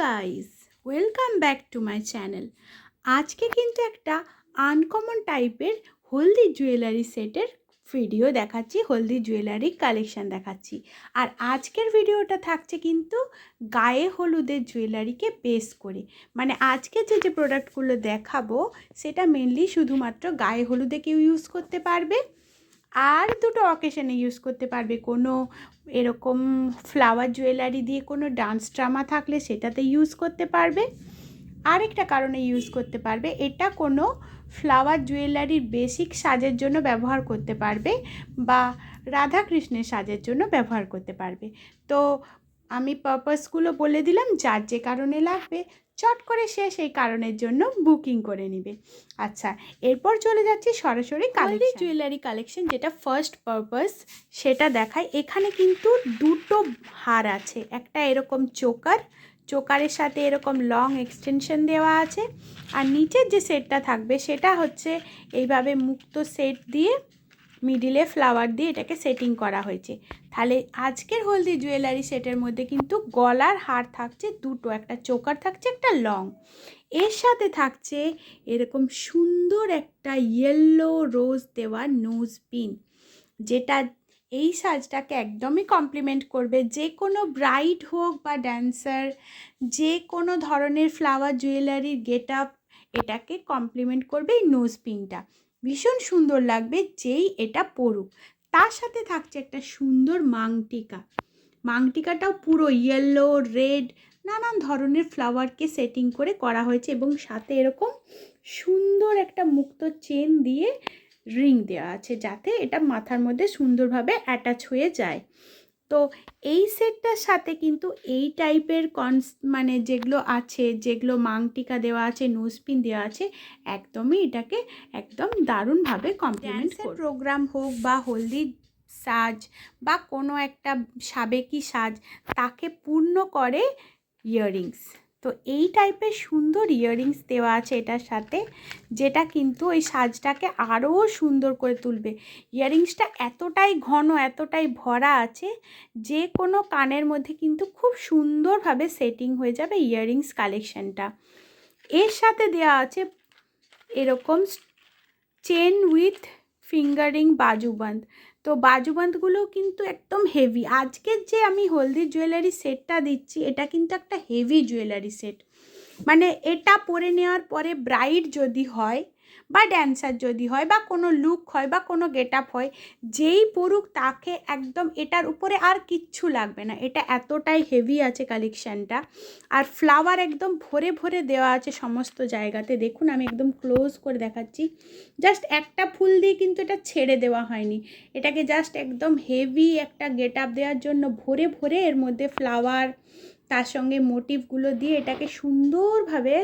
Guys welcome back to my channel আজকে কিন্তু একটা আনকমন টাইপের হলদি জুয়েলারি সেটের ভিডিও দেখাচ্ছি, হলদি জুয়েলারি কালেকশন দেখাচ্ছি। আর আজকের ভিডিওটা থাকছে কিন্তু গায়ে হলুদের জুয়েলারিকে বেস করে। মানে আজকে যে যে প্রোডাক্টগুলো দেখাবো, সেটা মেনলি শুধুমাত্র গায়ে হলুদে কেউ ইউজ করতে পারবে। আর দুটো অকেশনে ইউজ করতে পারবে। কোনো এরকম ফ্লাওয়ার জুয়েলারি দিয়ে কোনো ডান্স ড্রামা থাকলে সেটাতে ইউজ করতে পারবে। আরেকটা কারণে ইউজ করতে পারবে, এটা কোনো ফ্লাওয়ার জুয়েলারির বেসিক সাজের জন্য ব্যবহার করতে পারবে বা রাধাকৃষ্ণের সাজের জন্য ব্যবহার করতে পারবে। তো আমি পারপাসগুলো বলে দিলাম যার যে কারণে লাগবে চট করে সে সেই কারণের জন্য বুকিং করে নেবে। আচ্ছা এরপর চলে যাচ্ছি সরাসরি কালি জুয়েলারি কালেকশন যেটা ফার্স্ট পারপাস সেটা দেখায় এখানে কিন্তু দুটো হার আছে। একটা এরকম চোকার চোকারের সাথে এরকম লং এক্সটেনশন দেওয়া আছে। আর নিচের যে সেটটা থাকবে সেটা হচ্ছে এইভাবে মুক্ত সেট দিয়ে মিডিলে ফ্লাওয়ার দিয়ে এটাকে সেটিং করা হয়েছে। তাহলে আজকের হলদি জুয়েলারি সেটের মধ্যে কিন্তু গলার হার থাকছে দুটো, একটা চোকার থাকছে, একটা লং এর সাথে থাকছে এরকম সুন্দর একটা ইয়েলো রোজ দেওয়া নোজ পিন যেটা এই সাজটাকে একদমই কমপ্লিমেন্ট করবে। যে কোনো ব্রাইড হোক বা ড্যান্সার যে কোনো ধরনের ফ্লাওয়ার জুয়েলারির গেট আপ এটাকে কমপ্লিমেন্ট করবে এই নোজ পিনটা ভীষণ সুন্দর লাগবে যেই এটা পড়ুক তার সাথে থাকছে একটা সুন্দর মাংটিকা। মাংটিকাটাও পুরো ইয়েলো রেড নানান ধরনের ফ্লাওয়ারকে সেটিং করে করা হয়েছে এবং সাথে এরকম সুন্দর একটা মুক্ত চেন দিয়ে রিং দেওয়া আছে যাতে এটা মাথার মধ্যে সুন্দরভাবে অ্যাটাচ হয়ে যায়। তো এই সেটটার সাথে কিন্তু এই টাইপের কনস মানে যেগুলো আছে যেগুলো মাংটিকা দেওয়া আছে নোজপিন দেওয়া আছে একদমই এটাকে একদম দারুণভাবে কমপ্লিমেন্ট প্রোগ্রাম হোক বা হলদি সাজ বা কোনো একটা সাবেকি সাজ তাকে পূর্ণ করে ইয়াররিংস তো এই টাইপের সুন্দর ইয়াররিংস দেওয়া আছে এটার সাথে, যেটা কিন্তু ওই সাজটাকে আরও সুন্দর করে তুলবে। ইয়াররিংসটা এতটাই ঘন, এতটাই ভরা আছে যে কোনো কানের মধ্যে কিন্তু খুব সুন্দরভাবে সেটিং হয়ে যাবে ইয়াররিংস কালেকশানটা এর সাথে দেওয়া আছে এরকম চেন উইথ ফিঙ্গারিং বাজুবন্ধ তো বাজুবন্ধগুলো কিন্তু একদম হেভি আজকের যে আমি হলদি জুয়েলারি সেটটা দিচ্ছি, এটা কিন্তু একটা হেভি জুয়েলারি সেট মানে এটা পরে নেওয়ার পরে ব্রাইড যদি হয় বা ড্যান্সার যদি হয় বা কোনো লুক হয় বা কোনো গেট আপ হয়, যেই পড়ুক তাকে একদম এটার উপরে আর কিচ্ছু লাগবে না। এটা এতটাই হেভি আছে কালেকশানটা আর ফ্লাওয়ার একদম ভরে ভরে দেওয়া আছে সমস্ত জায়গাতে। দেখুন, আমি একদম ক্লোজ করে দেখাচ্ছি। জাস্ট একটা ফুল দিয়ে কিন্তু এটা ছেড়ে দেওয়া হয়নি। এটাকে জাস্ট একদম হেভি একটা গেট আপ দেওয়ার জন্য ভরে ভরে এর মধ্যে ফ্লাওয়ার তার সঙ্গে মোটিভগুলো দিয়ে এটাকে সুন্দরভাবে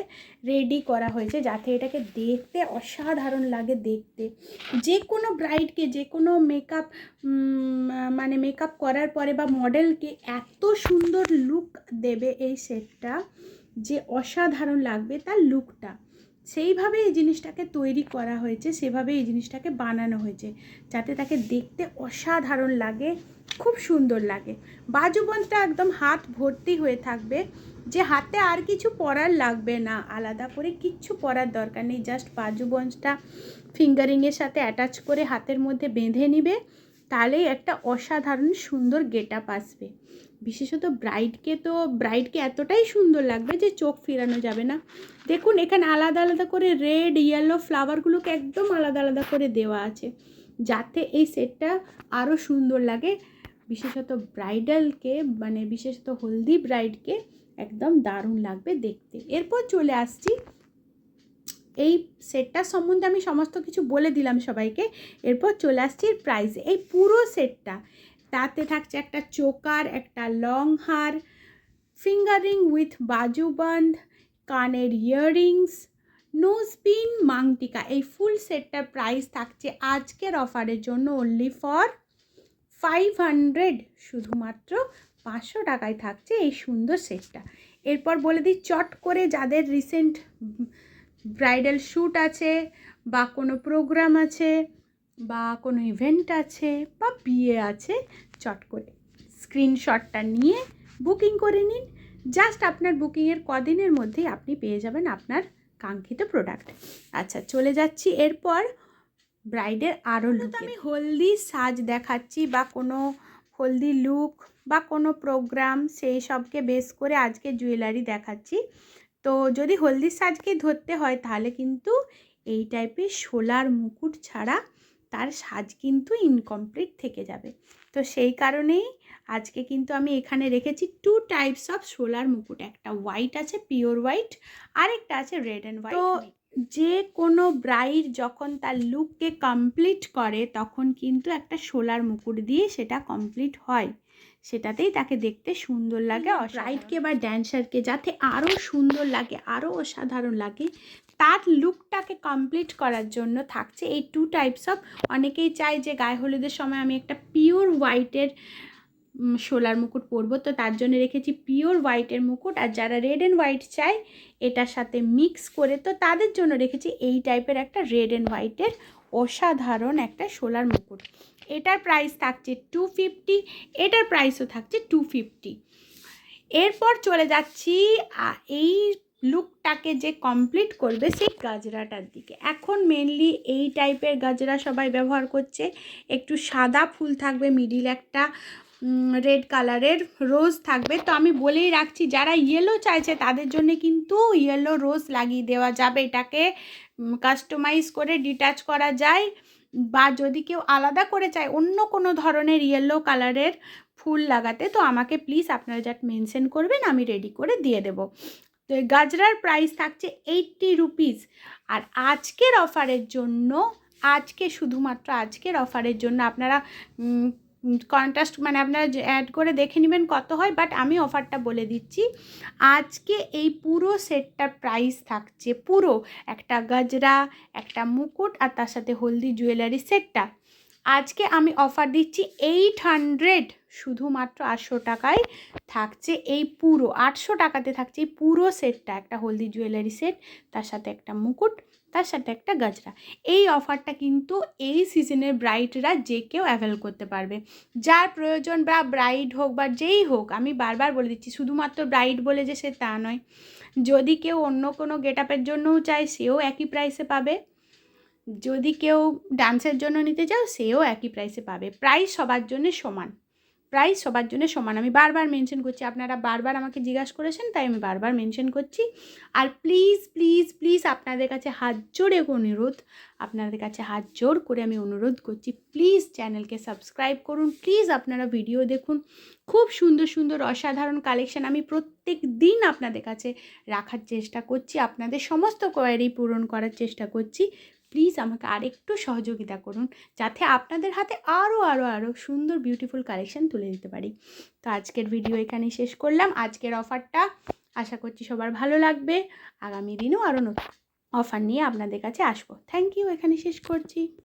রেডি করা হয়েছে, যাতে এটাকে দেখতে অসাধারণ লাগে দেখতে। যে কোনো ব্রাইডকে যে কোনো মেকআপ মানে মেকআপ করার পরে বা মডেলকে এত সুন্দর লুক দেবে এই সেটটা যে অসাধারণ লাগবে তার লুকটা সেইভাবে এই জিনিসটাকে তৈরি করা হয়েছে সেভাবে এই জিনিসটাকে বানানো হয়েছে, যাতে তাকে দেখতে অসাধারণ লাগে খুব সুন্দর লাগে। বাজুবন্ধটা একদম হাত ভর্তি হয়ে থাকবে। যে হাতে আর কিছু পরার লাগবে না। আলাদা করে কিচ্ছু পরার দরকার নেই। জাস্ট বাজুবন্ধটা ফিঙ্গারিংয়ের সাথে অ্যাটাচ করে হাতের মধ্যে বেঁধে নিবে, তাহলেই একটা অসাধারণ সুন্দর গেট আপ আসবে। বিশেষত ব্রাইডকে তো ব্রাইডকে এতটাই সুন্দর লাগবে যে চোখ ফিরানো যাবে না। দেখুন, এখানে আলাদা আলাদা করে রেড, ইয়েলো ফ্লাওয়ারগুলোকে একদম আলাদা আলাদা করে দেওয়া আছে। যাতে এই সেটটা আরও সুন্দর লাগে। বিশেষত ব্রাইডালকে মানে বিশেষত হলদি ব্রাইডকে একদম দারুণ লাগবে দেখতে। এরপর চলে আসছি। এই সেটটার সম্বন্ধে আমি সমস্ত কিছু বলে দিলাম সবাইকে। এরপর চলে আসছি এর প্রাইসে এই পুরো সেটটা, তাতে থাকছে একটা চোকার, একটা লং হার ফিঙ্গারিং উইথ বাজুবন্ধ কানের ইয়াররিংস নোজ পিন মাংটিকা। এই ফুল সেটটার প্রাইস থাকছে আজকের অফারের জন্য অনলি ফর ফাইভ হান্ড্রেড শুধুমাত্র পাঁচশো টাকায় থাকছে এই সুন্দর সেটটা। এরপর বলে দিই, চট করে যাদের রিসেন্ট ব্রাইডাল শ্যুট আছে বা কোনো প্রোগ্রাম আছে বা কোনো ইভেন্ট আছে বা বিয়ে আছে, চট করে স্ক্রিনশটটা নিয়ে বুকিং করে নিন। জাস্ট আপনার বুকিংয়ের কদিনের মধ্যেই আপনি পেয়ে যাবেন আপনার কাঙ্ক্ষিত প্রোডাক্ট আচ্ছা চলে যাচ্ছি। এরপর ব্রাইডের আরও লুক আমি হলদি সাজ দেখাচ্ছি বা কোনো হলদি লুক বা কোনো প্রোগ্রাম সেই সবকে বেস করে আজকে জুয়েলারি দেখাচ্ছি। তো যদি হলদি সাজকে ধরতে হয় তাহলে কিন্তু এই টাইপের সোলার মুকুট ছাড়া তার সাজ কিন্তু ইনকমপ্লিট থেকে যাবে। তো সেই কারণেই আজকে কিন্তু আমি এখানে রেখেছি টু টাইপস অফ সোলার মুকুট। একটা হোয়াইট আছে পিওর হোয়াইট আরেকটা আছে রেড অ্যান্ড হোয়াইট তো যে কোনো ব্রাইড যখন তার লুককে কমপ্লিট করে তখন কিন্তু একটা শোলার মুকুট দিয়ে সেটা কমপ্লিট হয়। সেটাতেই তাকে দেখতে সুন্দর লাগে। ব্রাইডকে বা ড্যান্সারকে যাতে আরও সুন্দর লাগে আরও অসাধারণ লাগে তার লুকটাকে কমপ্লিট করার জন্য থাকছে এই টু টাইপস অফ অনেকেই চায় যে গায়ে হলুদের সময় আমি একটা পিওর হোয়াইটের শোলার মুকুট পরবো। তো তার জন্য রেখেছি পিওর হোয়াইটের মুকুট। আর যারা রেড অ্যান্ড হোয়াইট চায়, এটার সাথে মিক্স করে, তো তাদের জন্য রেখেছি এই টাইপের একটা রেড অ্যান্ড হোয়াইটের অসাধারণ একটা শোলার মুকুট। এটার প্রাইস থাকছে টু ফিফটি এটার প্রাইসও থাকছে টু ফিফটি এরপর চলে যাচ্ছি এই লুকটাকে যে কমপ্লিট করবে সেই গাজরাটার দিকে। এখন মেনলি এই টাইপের গাজরা সবাই ব্যবহার করছে। একটু সাদা ফুল থাকবে মিডিল একটা রেড কালারের রোজ থাকবে। তো আমি বলেই রাখছি, যারা ইয়েলো চাইছে তাদের জন্য কিন্তু ইয়েলো রোজ লাগিয়ে দেওয়া যাবে। এটাকে কাস্টমাইজ করে ডিটাচ করা যায় বা যদি কেউ আলাদা করে চায় অন্য কোনো ধরনের ইয়েলো কালারের ফুল লাগাতে, তো আমাকে প্লিজ আপনারা যাট মেনশন করবেন, আমি রেডি করে দিয়ে দেবো। তো গাজরার প্রাইস থাকছে এইটটি রুপিস আর আজকের অফারের জন্য, আজকে শুধুমাত্র আজকের অফারের জন্য আপনারা কন্ট্রাস্ট মানে আপনারা অ্যাড করে দেখে নেবেন কত হয় বাট আমি অফারটা বলে দিচ্ছি। আজকে এই পুরো সেটটার প্রাইস থাকছে পুরো। একটা গজরা, একটা মুকুট আর তার সাথে হলদি জুয়েলারি সেটটা আজকে আমি অফার দিচ্ছি এইট হান্ড্রেড শুধুমাত্র আটশো টাকায় থাকছে এই পুরো, আটশো টাকাতে থাকছে এই পুরো সেটটা একটা হলদি জুয়েলারি সেট তার সাথে একটা মুকুট, তার সাথে একটা গাজরা। এই অফারটা কিন্তু এই সিজনের ব্রাইডরা যে কেউ অ্যাভেল করতে পারবে। যার প্রয়োজন বা ব্রাইড হোক বা যেই হোক, আমি বারবার বলে দিচ্ছি, শুধুমাত্র ব্রাইড বলে যে সে তা নয়। যদি কেউ অন্য কোনো গেট আপের জন্যও চায়, সেও একই প্রাইসে পাবে। যদি কেউ ডান্সের জন্য নিতে চাও, সেও একই প্রাইসে পাবে। প্রাইস সবার জন্য সমান। প্রাইস সবার জন্য সমান। আমি বারবার মেনশন করছি, আপনারা বারবার আমাকে জিজ্ঞাসা করেছেন, তাই আমি বারবার মেনশন করছি। আর প্লিজ প্লিজ প্লিজ আপনাদের কাছে হাত জোরে অনুরোধ, আপনাদের কাছে হাত জোর করে আমি অনুরোধ করছি প্লিজ চ্যানেলকে সাবস্ক্রাইব করুন। প্লিজ আপনারা ভিডিও দেখুন। খুব সুন্দর সুন্দর অসাধারণ কালেকশান আমি প্রত্যেক দিন আপনাদের কাছে রাখার চেষ্টা করছি। আপনাদের সমস্ত কোয়ারি পূরণ করার চেষ্টা করছি। প্লিজ আমাকে আরেকটু সহযোগিতা করুন, যাতে আপনাদের হাতে আরও আরও আরও সুন্দর বিউটিফুল কালেকশান তুলে দিতে পারি। তো আজকের ভিডিও এখানে শেষ করলাম। আজকের অফারটা আশা করছি সবার ভালো লাগবে। আগামী দিনেও আরও নতুন অফার নিয়ে আপনাদের কাছে আসব। থ্যাংক ইউ এখানে শেষ করছি।